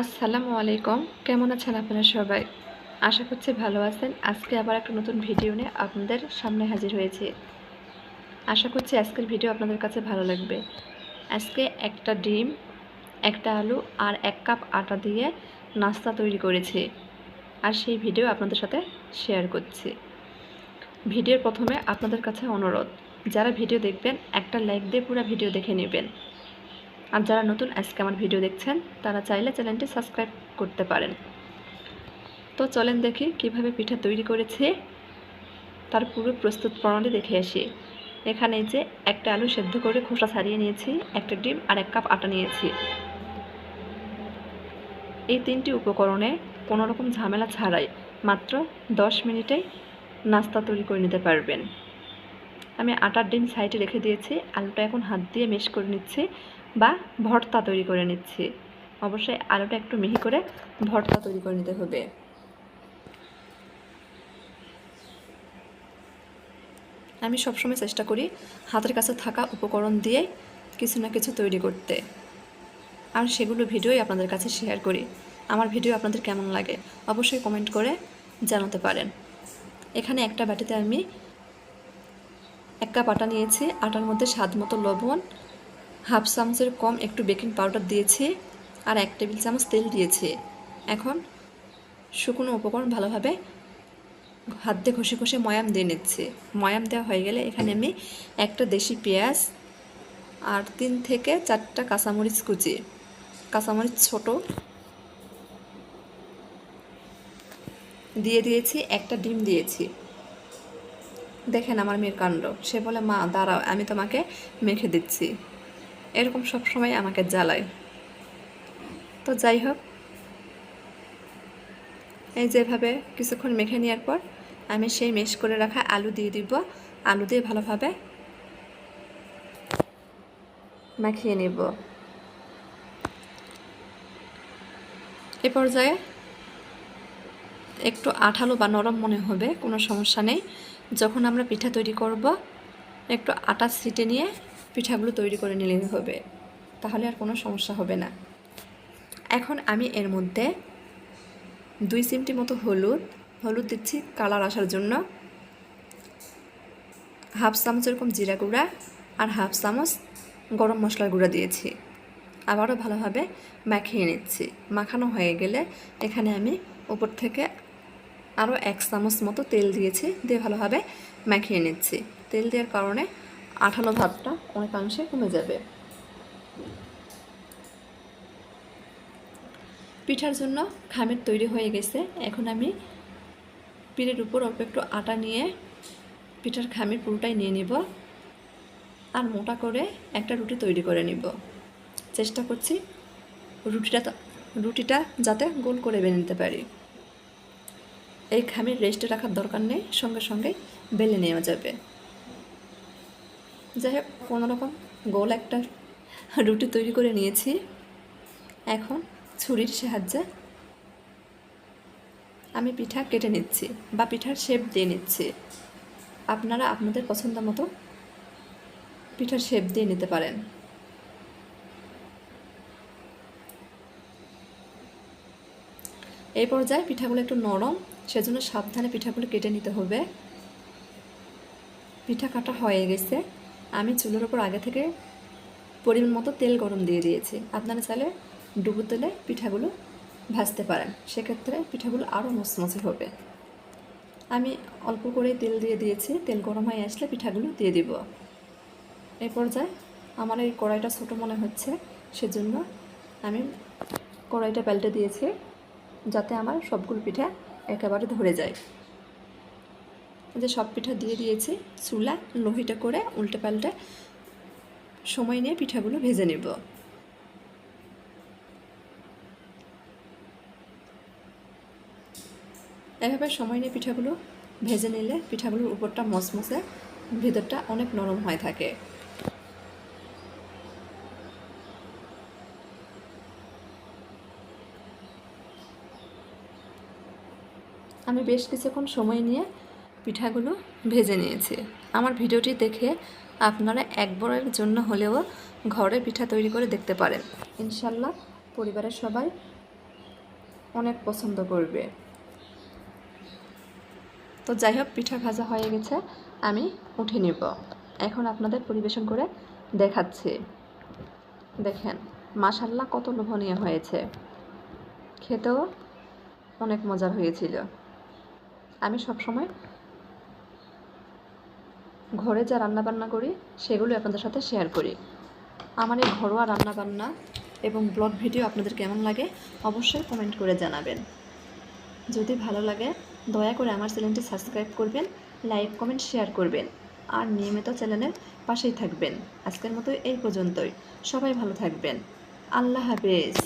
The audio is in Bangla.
আসসালামু আলাইকুম। কেমন আছেন আপনারা সবাই? আশা করছি ভালো আছেন। আজকে আবার একটা নতুন ভিডিও নিয়ে আপনাদের সামনে হাজির হয়েছি। আশা করছি আজকের ভিডিও আপনাদের কাছে ভালো লাগবে। আজকে একটা ডিম, একটা আলু আর এক কাপ আটা দিয়ে নাস্তা তৈরি করেছি আর সেই ভিডিও আপনাদের সাথে শেয়ার করছি। ভিডিওর প্রথমে আপনাদের কাছে অনুরোধ, যারা ভিডিও দেখবেন, একটা লাইক দিয়ে পুরো ভিডিও দেখে নেবেন। আর যারা নতুন আজকে আমার ভিডিও দেখছেন, তারা চাইলে চ্যানেলটি সাবস্ক্রাইব করতে পারেন। তো চলেন দেখি কীভাবে পিঠা তৈরি করেছে। তার পুরো প্রস্তুত প্রণালী দেখে আসি। এখানে যে একটা আলু সেদ্ধ করে খোসা ছাড়িয়ে নিয়েছি, একটা ডিম আর এক কাপ আটা নিয়েছি। এই তিনটি উপকরণে কোনো রকম ঝামেলা ছাড়াই মাত্র দশ মিনিটেই নাস্তা তৈরি করে নিতে পারবেন। আমি আটার ডিম সাইডে রেখে দিয়েছি, আলুটা এখন হাত দিয়ে মেশ করে নিচ্ছি বা ভর্তা তৈরি করে নিচ্ছি। অবশ্যই আলুটা একটু মিহি করে ভর্তা তৈরি করে নিতে হবে। আমি সবসময় চেষ্টা করি হাতের কাছে থাকা উপকরণ দিয়ে কিছু না কিছু তৈরি করতে। আর সেগুলো ভিডিওই আপনাদের কাছে শেয়ার করি। আমার ভিডিও আপনাদের কেমন লাগে অবশ্যই কমেন্ট করে জানাতে পারেন। এখানে একটা বাটিতে আমি এক কাপ আটা নিয়েছি। আটার মধ্যে স্বাদ মতো লবণ, হাফ চামচের কম একটু বেকিং পাউডার দিয়েছি আর এক টেবিল চামচ তেল দিয়েছি। এখন শুকনো উপকরণ ভালোভাবে হাত দিয়ে ঘষে ঘষে ময়াম দিয়ে নিচ্ছি। ময়াম দেওয়া হয়ে গেলে এখানে আমি একটা দেশি পেঁয়াজ আর তিন থেকে চারটা কাঁচামরিচ কুচি। কাঁচামরিচ ছোট দিয়ে দিয়েছি, একটা ডিম দিয়েছি। দেখেন আমার মেয়ের কাণ্ড। সে বলে, মা, দাঁড়াও, আমি তোমাকে মেখে দিচ্ছি। এরকম সব সময় আমাকে জ্বালায়। তো যাই হোক, এই যেভাবে কিছুক্ষণ মেখে নেওয়ার পর আমি সেই মেশ করে রাখা আলু দিয়ে দিব। আলু দিয়ে ভালোভাবে মাখিয়ে নেব। এ পর্যায়ে একটু আঠালো বা নরম মনে হবে, কোনো সমস্যা নেই। যখন আমরা পিঠা তৈরি করব, একটু আটা ছিটে নিয়ে পিঠাগুলো তৈরি করে নিলেই হবে, তাহলে আর কোনো সমস্যা হবে না। এখন আমি এর মধ্যে দুই চিমটি মতো হলুদ হলুদ দিচ্ছি কালার আসার জন্য। হাফ চামচ এরকম জিরা গুঁড়া আর হাফ চামচ গরম মশলার গুঁড়া দিয়েছি। আবারও ভালোভাবে মাখিয়ে নিচ্ছি। মাখানো হয়ে গেলে এখানে আমি উপর থেকে আরও এক চামচ মতো তেল দিয়েছি, দিয়ে ভালোভাবে মাখিয়ে নিচ্ছি। তেল দেওয়ার কারণে আঠালো ভাবটা অনেকাংশে কমে যাবে। পিঠার জন্য খামের তৈরি হয়ে গেছে। এখন আমি পিঠের উপর অল্প একটু আটা নিয়ে পিঠার খামির পুরোটাই নিয়ে নিব আর মোটা করে একটা রুটি তৈরি করে নিব। চেষ্টা করছি রুটিটা রুটিটা যাতে গোল করে বেনে নিতে পারি। এই খামির রেস্টে রাখার দরকার নেই, সঙ্গে সঙ্গে বেলে নেওয়া যাবে। যাই হোক কোনোরকম গোল একটা রুটি তৈরি করে নিয়েছি। এখন ছুরির সাহায্যে আমি পিঠা কেটে নিচ্ছি বা পিঠার শেপ দিয়ে নিচ্ছি। আপনারা আপনাদের পছন্দ মতো পিঠার শেপ দিয়ে নিতে পারেন। এই পর্যায়ে পিঠাগুলো একটু নরম সেজন্য সাবধানে পিঠাগুলো কেটে নিতে হবে। পিঠা কাটা হয়ে গেছে। আমি চুলোর ওপর আগে থেকে পরিমাণ মতো তেল গরম দিয়ে দিয়েছি। আপনারা চাইলে ডুবো তেলে পিঠাগুলো ভাজতে পারেন। সেক্ষেত্রে পিঠাগুলো আরও মচমচে হবে। আমি অল্প করেই তেল দিয়ে দিয়েছি। তেল গরম হয়ে আসলে পিঠাগুলো দিয়ে দিব। এই পর্যায়ে আমার এই কড়াইটা ছোটো মনে হচ্ছে, সেজন্য আমি কড়াইটা পাল্টে দিয়েছি যাতে আমার সবগুলো পিঠা একেবারে ধরে যায়। যে সব পিঠা দিয়ে দিয়েছি, চুলা, লোহিটা করে উল্টে পাল্টে সময় নিয়ে পিঠাগুলো ভেজে নেব। এভাবে সময় নিয়ে পিঠাগুলো ভেজে নিলে পিঠাগুলোর উপরটা মচমচে, ভেতরটা অনেক নরম হয়ে থাকে। আমি বেশ কিছুক্ষণ সময় নিয়ে পিঠাগুলো ভেজে নিয়েছি। আমার ভিডিওটি দেখে আপনারা একবারের জন্য হলেও ঘরে পিঠা তৈরি করে দেখতে পারেন। ইনশাল্লাহ পরিবারের সবাই অনেক পছন্দ করবে। তো যাই হোক, পিঠা ভাজা হয়ে গেছে, আমি উঠে নেব। এখন আপনাদের পরিবেশন করে দেখাচ্ছি। দেখেন, মাশাল্লাহ কত লোভনীয় হয়েছে। খেতেও অনেক মজার হয়েছিল। আমি সবসময় ঘরে যা রান্না বান্না করি সেগুলো আপনাদের সাথে শেয়ার করি। আমার এই ঘরোয়া রান্না বান্না এবং ব্লগ ভিডিও আপনাদের কেমন লাগে, অবশ্যই কমেন্ট করে জানাবেন। যদি ভালো লাগে, দয়া করে আমার চ্যানেলটি সাবস্ক্রাইব করবেন লাইক কমেন্ট শেয়ার করবেন। আর নিয়মিত চ্যানেলের পাশেই থাকবেন। আজকের মতো এই পর্যন্তই। সবাই ভালো থাকবেন। আল্লাহ হাফেজ।